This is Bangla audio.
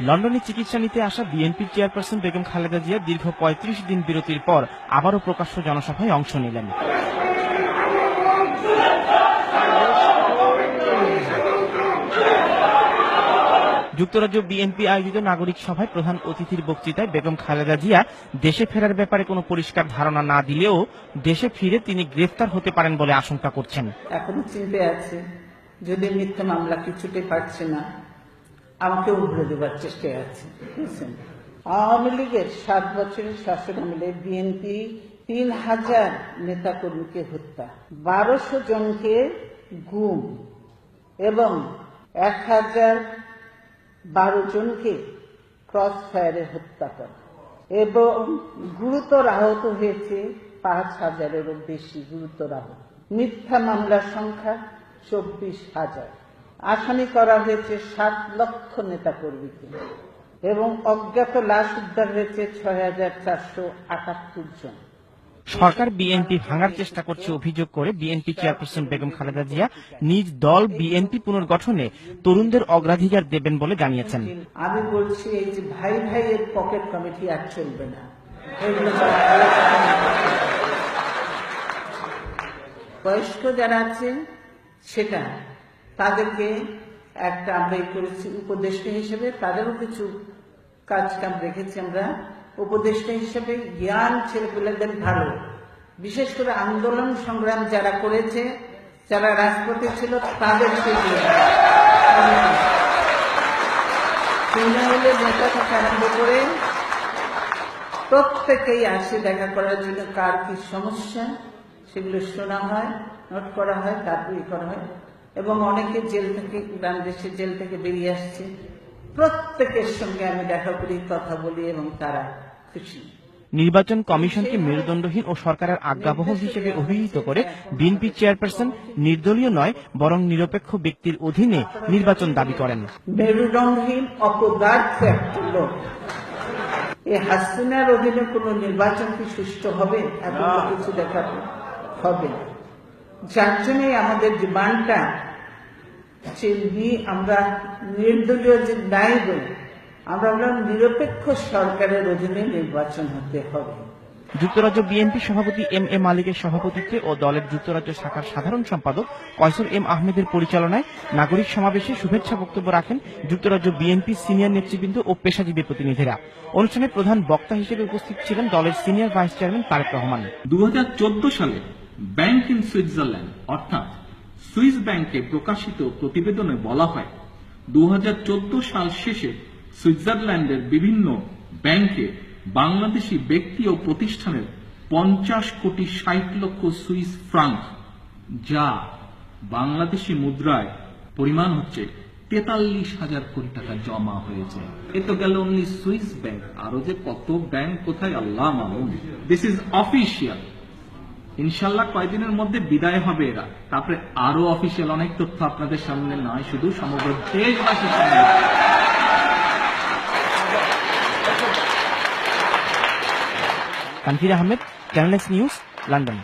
লন্ডনে চিকিৎসা নিতে আসা বিএনপির চেয়ারপারসন বেগম খালেদা জিয়া দীর্ঘ পঁয়ত্রিশ দিন বিরতির পর আবারও প্রকাশ্য জনসভায় অংশ নিলেন। যুক্তরাজ্য বিএনপি আয়োজিত নাগরিক সভায় প্রধান অতিথির বক্তৃতায় বেগম খালেদা জিয়া দেশে ফেরার ব্যাপারে কোনো পরিষ্কার ধারণা না দিলেও দেশে ফিরে তিনি গ্রেফতার হতে পারেন বলে আশঙ্কা করছেন। এখনও চিন্তায় আছে, যদি মিথ্যা মামলা কিছুতে পারছে না। আমাকে উভরে দেবার চেষ্টায় আছে, বুঝছেন? আওয়ামী লীগের সাত বছরের শাসন আমলে বিএনপি তিন হাজার নেতাকর্মীকে হত্যা, বারোশো জনকে গুম এবং এক হাজার বারো জনকে ক্রস ফায়ারে হত্যা করে এবং গুরুতর আহত হয়েছে পাঁচ হাজারেরও বেশি গুরুতর আহত। মিথ্যা মামলার সংখ্যা চব্বিশ হাজার। আসামি করা হয়েছে সাত লক্ষ নেতাকর্মীকে এবং অজ্ঞাত লাশ উদ্ধার হয়েছে ছয় হাজার চারশো আটাত্তর জন সরকার বিএনপি ভাঙার চেষ্টা করছে অভিযোগ করে বিএনপি চেয়ারপারসন বেগম খালেদা জিয়া নিজ দল বিএনপি পুনর্গঠনে তরুণদের অগ্রাধিকার দেবেন বলে জানিয়েছেন আমি বলছি এই যে ভাই ভাইয়ের পকেট কমিটি আর চলবে না। বয়স্ক যারা আছেন সেটা তাদেরকে একটা আমরা করেছি উপদেষ্টা হিসেবে, তাদেরও কিছু কাজ কাম রেখেছি আমরা। উপদেষ্টা হিসেবে জ্ঞান ছেলেপেলেদের ভালো। বিশেষ করে আন্দোলন সংগ্রাম যারা করেছে, যারা রাজপথে ছিল, তাদের আরম্ভ করে প্রত্যেকেই আসে দেখা করার জন্য, কার কি সমস্যা, সেগুলো শোনা হয়, নোট করা হয়, তারপরে করা হয়। এবং অনেকে জেল থেকে বাংলাদেশের জেল থেকে বেরিয়ে আসছে। প্রত্যেকের সঙ্গে আমি দেখা করি কথা বলি এবং তারা খুশি। নির্বাচন কমিশনকে মেরুদণ্ডহীন ও সরকারের আজ্ঞাবহ হিসেবে অভিহিত করে বিএনপি চেয়ারপারসন নির্দলীয় নয় বরং নিরপেক্ষ ব্যক্তির অধীনে নির্বাচন দাবি করেন। মেরুদণ্ডহীন অপদার্থ একটা লোক। এই হাসিনার অধীনে কোনো নির্বাচন কি সুষ্ঠু হবে? এখন কিছু দেখাতে হবে। যার জন্যই আমাদের ডিমান্ডটা যে আমরা নির্দলীয় যে নাইব আমরা বললাম নিরপেক্ষ সরকারের অধীনে নির্বাচন হতে হবে। যুক্তরাজ্য বিএনপি সভাপতি এম এ মালিকের সভাপতিত্বে ও দলের যুক্তরাজ্য শাখার সাধারণ সম্পাদক কয়সর এম আহমেদের পরিচালনায় নাগরিক সমাবেশে শুভেচ্ছা বক্তব্য রাখেন যুক্তরাজ্য বিএনপি সিনিয়র নেতৃবৃন্দ ও পেশাজীবী প্রতিনিধিরা। অনুষ্ঠানে প্রধান বক্তা হিসেবে উপস্থিত ছিলেন দলের senior vice chairman Tarique Rahman. দু হাজার চোদ্দ সালে ব্যাংক ইন সুইজারল্যান্ড অর্থাৎ সুইস ব্যাংকে প্রকাশিত প্রতিবেদনে বলা হয় দু হাজার চোদ্দ সাল শেষে সুইজারল্যান্ডের বিভিন্ন ব্যাংকে বাংলাদেশি ব্যক্তি ও প্রতিষ্ঠানের পঞ্চাশ কোটি ষাট লক্ষ সুইস ফ্রাঙ্ক, যা বাংলাদেশি মুদ্রায় পরিমাণ হচ্ছে তেতাল্লিশ হাজার কোটি টাকা জমা হয়েছে। এ তো গেল অনলি সুইস ব্যাংক। আরও যে কত ব্যাংক, কোথায় আল্লাহ মালুম। দিস ইজ অফিসিয়াল ইনশাল্লাহ কয়েকদিনের মধ্যে বিদায় হবে এরা। তারপরে আরও অফিসিয়াল অনেক তথ্য আপনাদের সামনে নয় শুধু সমগ্র দেশবাসীর সামনে। তানভীর আহমেদ ক্যানলেস নিউজ লন্ডন